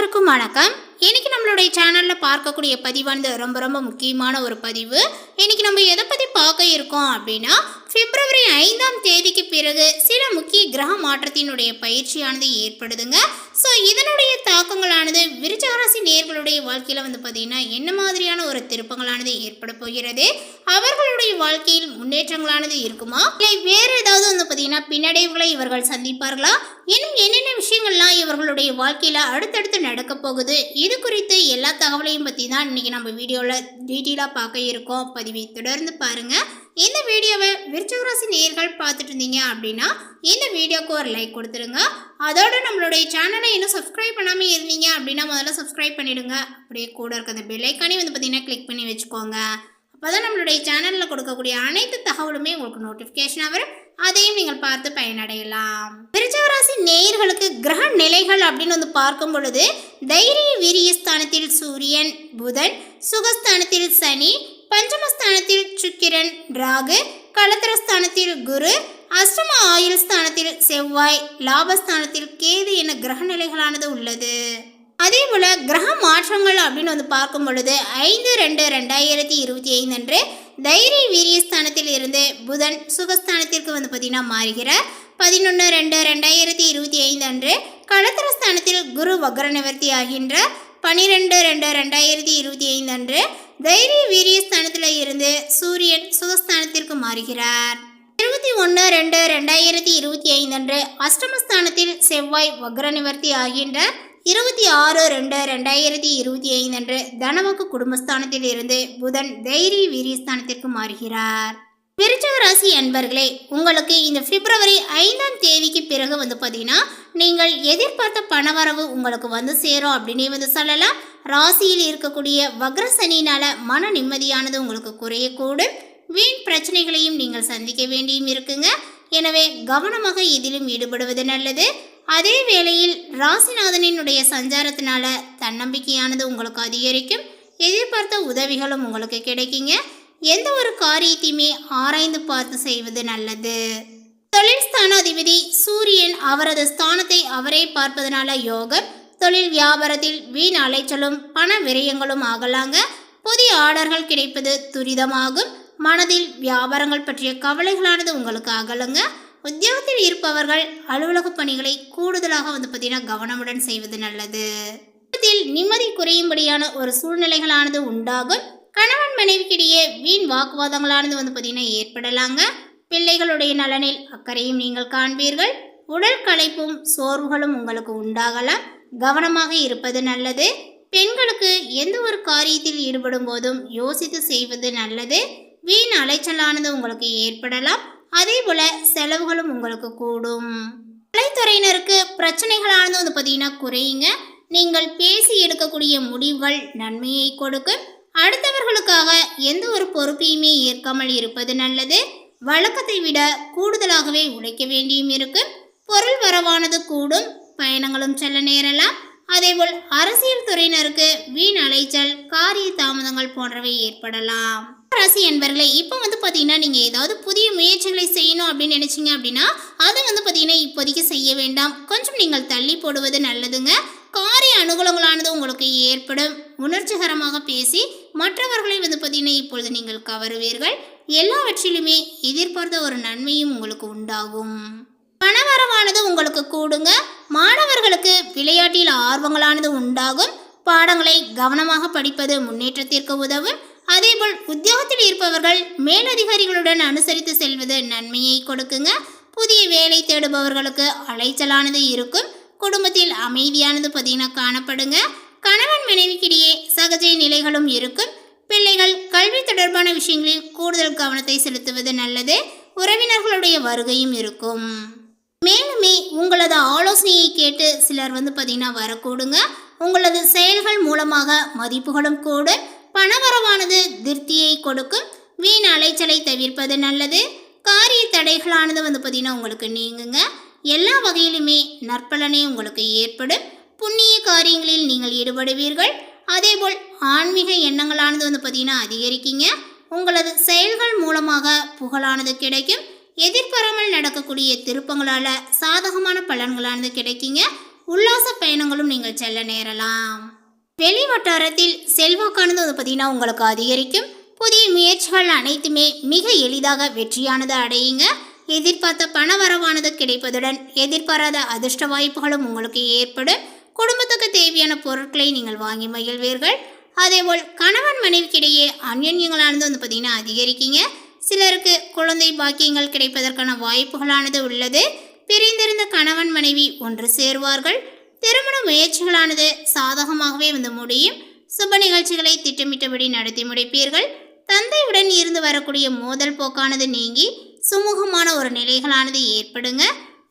அனைவருக்கும் வணக்கம். இன்னைக்கு நம்மளுடைய சேனலில் பார்க்கக்கூடிய பதிவானது ரொம்ப ரொம்ப முக்கியமான ஒரு பதிவு. இன்னைக்கு நம்ம எதை பற்றி பார்க்க இருக்கோம் அப்படின்னா பிப்ரவரி ஐந்தாம் தேதிக்கு பிறகு சில முக்கிய கிரக மாற்றத்தினுடைய பயிற்சியானது ஏற்படுதுங்க. ஸோ இதனுடைய தாக்கங்களானது விருச்சகராசி நேர்களுடைய வாழ்க்கையில் வந்து பார்த்தீங்கன்னா என்ன மாதிரியான ஒரு திருப்பங்களானது ஏற்பட போகிறது? அவர்களுடைய வாழ்க்கையில் முன்னேற்றங்களானது இருக்குமா? இல்லை வேறு ஏதாவது வந்து பார்த்தீங்கன்னா பின்னடைவுகளை இவர்கள் சந்திப்பார்களா? இன்னும் என்னென்ன விஷயங்கள்லாம் இவர்களுடைய வாழ்க்கையில் அடுத்தடுத்து நடக்க போகுது? இது குறித்து எல்லா தகவலையும் பற்றி தான் இன்றைக்கி நம்ம வீடியோவில் டீட்டெயிலாக பார்க்க இருக்கோம். பதிவை தொடர்ந்து பாருங்கள் இந்த வீடியோவை விருச்சகராசி நேயர்கள் பார்த்துட்டு இருந்தீங்க அப்படின்னா இந்த வீடியோக்கு ஒரு லைக் கொடுத்துருங்க. அதோட நம்மளுடைய சேனலை இன்னும் சப்ஸ்கிரைப் பண்ணாமல் இருந்தீங்க அப்படின்னா முதல்ல சப்ஸ்கிரைப் பண்ணிவிடுங்க அப்படியே கூட இருக்க அந்த பெல்லைக்கானே வந்து பார்த்தீங்கன்னா கிளிக் பண்ணி வச்சுக்கோங்க. அப்போ தான் நம்மளுடைய சேனலில் கொடுக்கக்கூடிய அனைத்து தகவலுமே உங்களுக்கு நோட்டிஃபிகேஷனாக வரும். அதையும் நீங்கள் பார்த்து பயனடையலாம். விருச்சகராசி நேயர்களுக்கு கிரக நிலைகள் அப்படின்னு வந்து பார்க்கும் பொழுது தைரிய வீரியஸ்தானத்தில் சூரியன் புதன் சுகஸ்தானத்தில் சனி பஞ்சமஸ்தானத்தில் சுக்கிரன் ராகு கலத்திரஸ்தானத்தில் குரு அஷ்டம ஆயுள் ஸ்தானத்தில் செவ்வாய் லாபஸ்தானத்தில் கேது என கிரக நிலைகளானது உள்ளது. அதே போல கிரக மாற்றங்கள் அப்படின்னு வந்து பார்க்கும் பொழுது ஐந்து ரெண்டு ரெண்டாயிரத்தி இருபத்தி ஐந்து அன்று தைரிய வீரியஸ்தானத்தில் இருந்து புதன் சுகஸ்தானத்திற்கு வந்து பார்த்தீங்கன்னா மாறுகிறார். பதினொன்று ரெண்டு ரெண்டாயிரத்தி இருபத்தி ஐந்து அன்று களத்திரஸ்தானத்தில் குரு வக்ர நிவர்த்தி ஆகின்ற பனிரெண்டு ரெண்டு ரெண்டாயிரத்தி இருபத்தி ஐந்து அன்று தைரிய வீரியஸ்தானத்தில் இருந்து சூரியன் சுகஸ்தானத்திற்கு மாறுகிறார். இருபத்தி ஒன்று ரெண்டு ரெண்டாயிரத்தி இருபத்தி ஐந்து அன்று அஷ்டமஸ்தானத்தில் செவ்வாய் வக்ர நிவர்த்தி ஆகின்ற இருபத்தி ஆறு ரெண்டு ரெண்டாயிரத்தி இருபத்தி ஐந்து அன்று தனவக்கு குடும்பஸ்தானத்தில் இருந்து புதன் தைரிய வீரியஸ்தானத்திற்கு மாறுகிறார். விருச்சக ராசி அன்பர்களே உங்களுக்கு இந்த பிப்ரவரி ஐந்தாம் தேதிக்கு பிறகு வந்து பார்த்தீங்கன்னா நீங்கள் எதிர்பார்த்த பணவரவு உங்களுக்கு வந்து சேரும் அப்படின்னே வந்து சொல்லலாம். ராசியில் இருக்கக்கூடிய வக்ரசனியினால் மன நிம்மதியானது உங்களுக்கு குறையக்கூடும். வீண் பிரச்சனைகளையும் நீங்கள் சந்திக்க வேண்டியும் இருக்குங்க. எனவே கவனமாக இதிலும் ஈடுபடுவது நல்லது. அதே வேளையில் ராசிநாதனினுடைய சஞ்சாரத்தினால தன்னம்பிக்கையானது உங்களுக்கு அதிகரிக்கும். எதிர்பார்த்த உதவிகளும் உங்களுக்கு கிடைக்குங்க. எந்த ஒரு காரியத்தையுமே ஆராய்ந்து பார்த்து செய்வது நல்லது. தொழில் ஸ்தானாதிபதி சூரியன் அவரது ஸ்தானத்தை அவரே பார்ப்பதனால யோகம் தொழில் வியாபாரத்தில் வீண் அலைச்சலும் பண விரயங்களும் ஆகலாங்க. புதிய ஆர்டர்கள் கிடைப்பது துரிதமாகும். மனதில் வியாபாரங்கள் பற்றிய கவலைகளானது உங்களுக்கு அகலுங்க உத்தியோகத்தில் இருப்பவர்கள் அலுவலக பணிகளை கூடுதலாக வந்து பார்த்தீங்கன்னா கவனமுடன் செய்வது நல்லது. குடும்பத்தில் நிம்மதி குறையும்படியான ஒரு சூழ்நிலைகளானது உண்டாகும். கணவன் மனைவிக்கிடையே வீண் வாக்குவாதங்களானது வந்து பார்த்தீங்கன்னா ஏற்படலாங்க. பிள்ளைகளுடைய நலனில் அக்கறையும் நீங்கள் காண்பீர்கள். உடல் களைப்பும் சோர்வுகளும் உங்களுக்கு உண்டாகலாம். கவனமாக இருப்பது நல்லது. பெண்களுக்கு எந்த ஒரு காரியத்தில் ஈடுபடும் போதும் யோசித்து செய்வது நல்லது. வீண் அலைச்சலானது உங்களுக்கு ஏற்படலாம். அதே போல செலவுகளும் உங்களுக்கு கூடும். கலைத்துறையினருக்கு பிரச்சனைகளானது வந்து பார்த்தீங்கன்னா குறையுங்க. நீங்கள் பேசி எடுக்கக்கூடிய முடிவுகள் நன்மையை கொடுக்கும். அடுத்தவர்களுக்காக எந்த ஒரு பொறுப்பையுமே ஏற்காமல் இருப்பது நல்லது. வழக்கத்தை விட கூடுதலாகவே உழைக்க வேண்டியும் இருக்கும். பொருள் வரவானது கூடும். பயணங்களும் செல்ல நேரலாம். அதேபோல் அரசியல் துறையினருக்கு வீண் அலைச்சல் காரிய தாமதங்கள் போன்றவை ஏற்படலாம். ராசி என்பர்களே இப்போ வந்து பார்த்தீங்கன்னா நீங்கள் ஏதாவது புதிய முயற்சிகளை செய்யணும் அப்படின்னு நினச்சிங்க அப்படின்னா அதை வந்து பார்த்தீங்கன்னா இப்போதைக்கு செய்ய வேண்டாம். கொஞ்சம் நீங்கள் தள்ளி போடுவது நல்லதுங்க. காரிய அனுகூலங்களானது உங்களுக்கு ஏற்படும். உணர்ச்சிகரமாக பேசி மற்றவர்களை வந்து பார்த்தீங்கன்னா இப்பொழுது நீங்கள் கவருவீர்கள். எல்லாவற்றிலுமே எதிர்பார்த்த ஒரு நன்மையும் உங்களுக்கு உண்டாகும். பணவரவானது உங்களுக்கு கூடுங்க மாணவர்களுக்கு விளையாட்டில் ஆர்வங்களானது உண்டாகும். பாடங்களை கவனமாக படிப்பது முன்னேற்றத்திற்கு உதவும். அதேபோல் உத்தியோகத்தில் இருப்பவர்கள் மேலதிகாரிகளுடன் அனுசரித்து செல்வது நன்மையை கொடுக்குங்க. புதிய வேலை தேடுபவர்களுக்கு அலைச்சலானது இருக்கும். குடும்பத்தில் அமைதியானது பார்த்தீங்கன்னா காணப்படுங்க. கணவன் மனைவிக்கிடையே சகஜ நிலைகளும் இருக்கும். பிள்ளைகள் கல்வி தொடர்பான விஷயங்களில் கூடுதல் கவனத்தை செலுத்துவது நல்லது. உறவினர்களுடைய வருகையும் இருக்கும். மேலுமே உங்களது ஆலோசனையை கேட்டு சிலர் வந்து பார்த்தீங்கன்னா வரக்கூடுங்க. உங்களது செயல்கள் மூலமாக மதிப்புகளும் கூடு பணவரவானது திருப்தியை கொடுக்கும். வீண் அலைச்சலை தவிர்ப்பது நல்லது. காரிய தடைகளானது வந்து பார்த்தீங்கன்னா உங்களுக்கு நீங்குங்க. எல்லா வகையிலுமே நற்பலனே உங்களுக்கு ஏற்படும். புண்ணிய காரியங்களில் நீங்கள் ஈடுபடுவீர்கள். அதேபோல் ஆன்மீக எண்ணங்களானது வந்து பார்த்தீங்கன்னா அதிகரிக்கீங்க. உங்களது செயல்கள் மூலமாக புகழானது கிடைக்கும். எதிர்பாராமல் நடக்கக்கூடிய திருப்பங்களால் சாதகமான பலன்களானது கிடைக்குங்க. உல்லாச பயணங்களும் நீங்கள் செல்ல நேரலாம். வெளி வட்டாரத்தில் செல்வாக்கானது வந்து பார்த்தீங்கன்னா உங்களுக்கு அதிகரிக்கும். புதிய முயற்சிகள் அனைத்துமே மிக எளிதாக வெற்றியானதை அடையுங்க. எதிர்பார்த்த பண வரவானது கிடைப்பதுடன் எதிர்பாராத அதிர்ஷ்ட வாய்ப்புகளும் உங்களுக்கு ஏற்படும். குடும்பத்துக்கு தேவையான பொருட்களை நீங்கள் வாங்கி மகிழ்வீர்கள். அதேபோல் கணவன் மனைவிக்கிடையே அந்யன்யங்களானது வந்து பார்த்தீங்கன்னா அதிகரிக்கீங்க. சிலருக்கு குழந்தை பாக்கியங்கள் கிடைப்பதற்கான வாய்ப்புகளானது உள்ளது. பிரிந்திருந்த கணவன் மனைவி ஒன்று சேருவார்கள். திருமண முயற்சிகளானது சாதகமாகவே வந்து முடியும். சுப நிகழ்ச்சிகளை திட்டமிட்டபடி நடத்தி முடிப்பீர்கள். தந்தையுடன் இருந்து வரக்கூடிய மோதல் போக்கானது நீங்கி சுமூகமான ஒரு நிலைகளானது ஏற்படுங்க.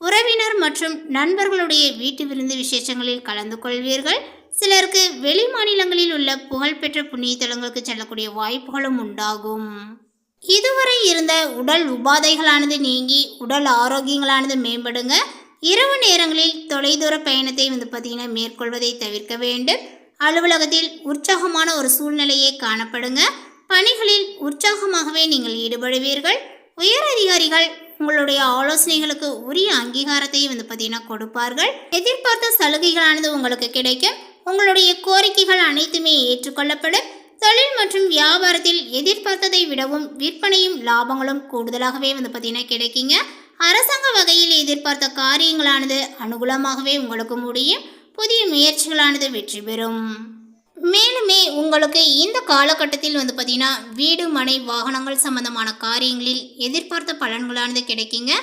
உறவினர் மற்றும் நண்பர்களுடைய வீட்டு விருந்து விசேஷங்களில் கலந்து கொள்வீர்கள். சிலருக்கு வெளி மாநிலங்களில் உள்ள புகழ்பெற்ற புண்ணிய தலங்களுக்கு செல்லக்கூடிய வாய்ப்புகளும் உண்டாகும். இதுவரை இருந்த உடல் உபாதைகளானது நீங்கி உடல் ஆரோக்கியங்களானது மேம்படுங்க. இரவு நேரங்களில் தொலைதூர பயணத்தை வந்து பார்த்தீங்கன்னா மேற்கொள்வதை தவிர்க்க வேண்டும். அலுவலகத்தில் உற்சாகமான ஒரு சூழ்நிலையே காணப்படுங்க. பணிகளில் உற்சாகமாகவே நீங்கள் ஈடுபடுவீர்கள். உயர் அதிகாரிகள் உங்களுடைய ஆலோசனைகளுக்கு உரிய அங்கீகாரத்தை வந்து பார்த்தீங்கன்னா கொடுப்பார்கள். எதிர்பார்த்த சலுகைகளானது உங்களுக்கு கிடைக்கும். உங்களுடைய கோரிக்கைகள் அனைத்துமே ஏற்றுக்கொள்ளப்படும். தொழில் மற்றும் வியாபாரத்தில் எதிர்பார்த்ததை விடவும் விற்பனையும் லாபங்களும் கூடுதலாகவே வந்து பார்த்தீங்கன்னா கிடைக்குங்க. அரசாங்க வகையில் எதிர்பார்த்த காரியங்களானது அனுகூலமாகவே உங்களுக்கு முடியும். புதிய முயற்சிகளானது வெற்றி பெறும். மேலுமே உங்களுக்கு இந்த காலகட்டத்தில் வந்து பார்த்தீங்கன்னா வீடு மனை வாகனங்கள் சம்பந்தமான காரியங்களில் எதிர்பார்த்த பலன்களானது கிடைக்குங்க.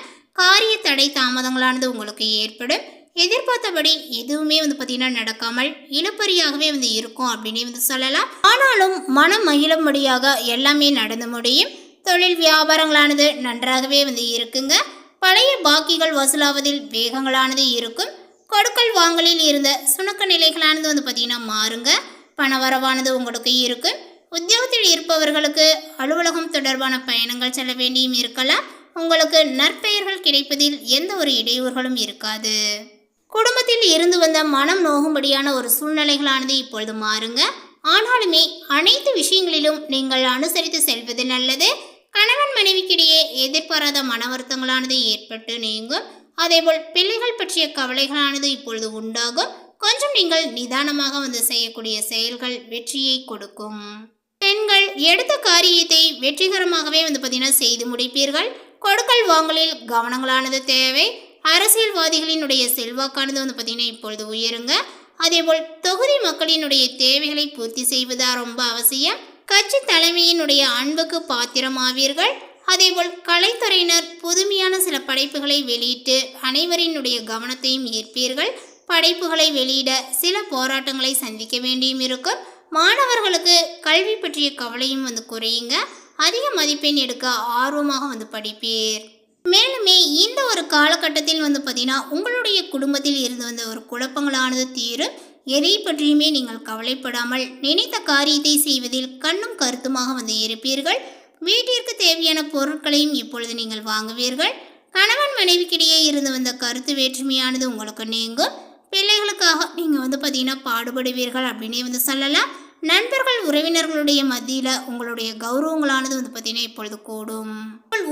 காரிய தடை தாமதங்களானது உங்களுக்கு ஏற்படும். எதிர்பார்த்தபடி எதுவுமே வந்து பார்த்தீங்கன்னா நடக்காமல் இழுப்பறியாகவே வந்து இருக்கும் அப்படின்னு வந்து சொல்லலாம். ஆனாலும் மனம் மகிழும்படியாக எல்லாமே நடந்து முடியும். தொழில் வியாபாரங்களானது நன்றாகவே வந்து இருக்குங்க. பழைய பாக்கிகள் வசூலாவதில் வேகங்களானது இருக்கும். கொடுக்கல் வாங்கலில் இருந்த சுணக்க நிலைகளானது வந்து பார்த்தீங்கன்னா மாறுங்க. பணவரவானது உங்களுக்கு இருக்கும். உத்தியோகத்தில் இருப்பவர்களுக்கு அலுவலகம் தொடர்பான பயணங்கள் செல்ல வேண்டியும் இருக்கலாம். உங்களுக்கு நற்பெயர்கள் கிடைப்பதில் எந்த ஒரு இடையூறுகளும் இருக்காது. குடும்பத்தில் இருந்து வந்த மனம் நோகும்படியான ஒரு சூழ்நிலைகளானது இப்பொழுது மாறுங்க. ஆனாலுமே அனைத்து விஷயங்களிலும் நீங்கள் அனுசரித்து செல்வது நல்லது. கணவன் மனைவிக்கிடையே எதிர்பாராத மன வருத்தங்களானது ஏற்பட்டு நீங்கும். அதேபோல் பிள்ளைகள் பற்றிய கவலைகளானது இப்பொழுது உண்டாகும். கொஞ்சம் நீங்கள் நிதானமாக வந்து செய்யக்கூடிய செயல்கள் வெற்றியை கொடுக்கும். பெண்கள் எடுத்த காரியத்தை வெற்றிகரமாகவே வந்து பார்த்தீங்கன்னா செய்து முடிப்பீர்கள். கொடுக்கல் வாங்கலில் கவனங்களானது தேவை. அரசியல்வாதிகளினுடைய செல்வாக்கானது வந்து பார்த்தீங்கன்னா இப்பொழுது உயருங்க. அதேபோல் தொகுதி மக்களினுடைய தேவைகளை பூர்த்தி செய்வதா ரொம்ப அவசியம். கட்சி தலைமையினுடைய அன்புக்கு பாத்திரமாவீர்கள். அதேபோல் கலைத்துறையினர் புதுமையான சில படைப்புகளை வெளியிட்டு அனைவரினுடைய கவனத்தையும் ஈர்ப்பீர்கள். படைப்புகளை வெளியிட சில போராட்டங்களை சந்திக்க வேண்டியும் இருக்கும். மாணவர்களுக்கு கல்வி பற்றிய கவலையும் வந்து குறையுங்க. அதிக மதிப்பெண் எடுக்க ஆர்வமாக வந்து படிப்பீர். மேலுமே இந்த ஒரு காலகட்டத்தில் வந்து பார்த்தீங்கன்னா உங்களுடைய குடும்பத்தில் இருந்து வந்த ஒரு குழப்பங்களானது தீரும். எதை பற்றியுமே நீங்கள் கவலைப்படாமல் நினைத்த காரியத்தை செய்வதில் கண்ணும் கருத்துமாக வந்து இருப்பீர்கள். வீட்டிற்கு தேவையான பொருட்களையும் இப்பொழுது நீங்கள் வாங்குவீர்கள். கணவன் மனைவிக்கிடையே இருந்து வந்த கருத்து வேற்றுமையானது உங்களுக்கு நீங்கும். பிள்ளைகளுக்காக நீங்கள் வந்து பார்த்தீங்கன்னா பாடுபடுவீர்கள் அப்படின்னே வந்து சொல்லலாம். நண்பர்கள் உறவினர்களுடைய மத்தியில் உங்களுடைய கௌரவங்களானது வந்து பார்த்தீங்கன்னா இப்பொழுது கூடும்.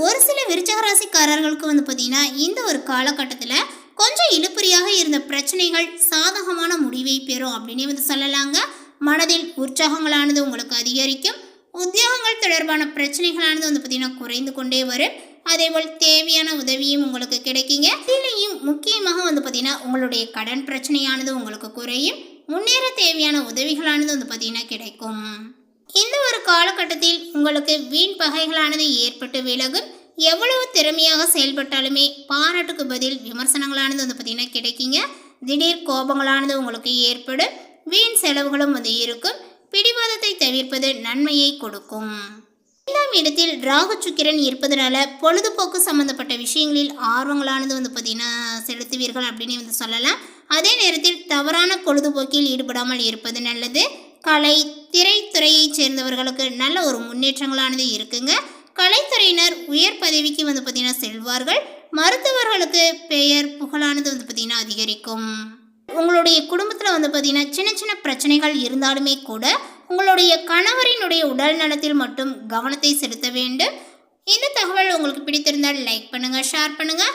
ஒரு சில விருச்சகராசிக்காரர்களுக்கு வந்து பார்த்தீங்கன்னா இந்த ஒரு காலகட்டத்தில் கொஞ்சம் இழுப்பறியாக இருந்த பிரச்சனைகள் சாதகமான முடிவை பெறும் அப்படின்னே வந்து சொல்லலாங்க. மனதில் உற்சாகங்களானது உங்களுக்கு அதிகரிக்கும். உத்தியோகங்கள் தொடர்பான பிரச்சனைகளானது வந்து பார்த்தீங்கன்னா குறைந்து கொண்டே வரும். அதேபோல் தேவையான உதவியும் உங்களுக்கு கிடைக்குங்க. இதுலேயும் முக்கியமாக வந்து பார்த்தீங்கன்னா உங்களுடைய கடன் பிரச்சனையானது உங்களுக்கு குறையும். முன்னேற தேவையான உதவிகளானது வந்து பார்த்தீங்கன்னா கிடைக்கும். இந்த ஒரு காலகட்டத்தில் உங்களுக்கு வீண் பகைகளானது ஏற்பட்டு விலகும் எவ்வளவு திறமையாக செயல்பட்டாலுமே பாராட்டுக்கு பதில் விமர்சனங்களானது வந்து பார்த்தீங்கன்னா கிடைக்குங்க. திடீர் கோபங்களானது உங்களுக்கு ஏற்படும். வீண் செலவுகளும் வந்து இருக்கும். பிடிவாதத்தை தவிர்ப்பது நன்மையை கொடுக்கும். ஐந்தாம் இடத்தில் ராகு சுக்கிரன் இருப்பதனால பொழுதுபோக்கு சம்பந்தப்பட்ட விஷயங்களில் ஆர்வங்களானது வந்து பார்த்தீங்கன்னா செலுத்துவீர்கள் அப்படின்னு வந்து சொல்லலாம். அதே நேரத்தில் தவறான பொழுதுபோக்கில் ஈடுபடாமல் இருப்பது நல்லது. கலை திரைத்துறையைச் சேர்ந்தவர்களுக்கு நல்ல ஒரு முன்னேற்றங்களானது இருக்குங்க. கலைத்துறையினர் உயர் பதவிக்கு வந்து பார்த்தீங்கன்னா செல்வார்கள். மருத்துவர்களுக்கு பெயர் புகழானது வந்து பார்த்தீங்கன்னா அதிகரிக்கும். உங்களுடைய குடும்பத்தில் வந்து பார்த்தீங்கன்னா சின்ன சின்ன பிரச்சனைகள் இருந்தாலுமே கூட உங்களுடைய கணவரினுடைய உடல் நலத்தில் மட்டும் கவனத்தை செலுத்த வேண்டும். இந்த தகவல் உங்களுக்கு பிடித்திருந்தால் லைக் பண்ணுங்கள் ஷேர் பண்ணுங்கள்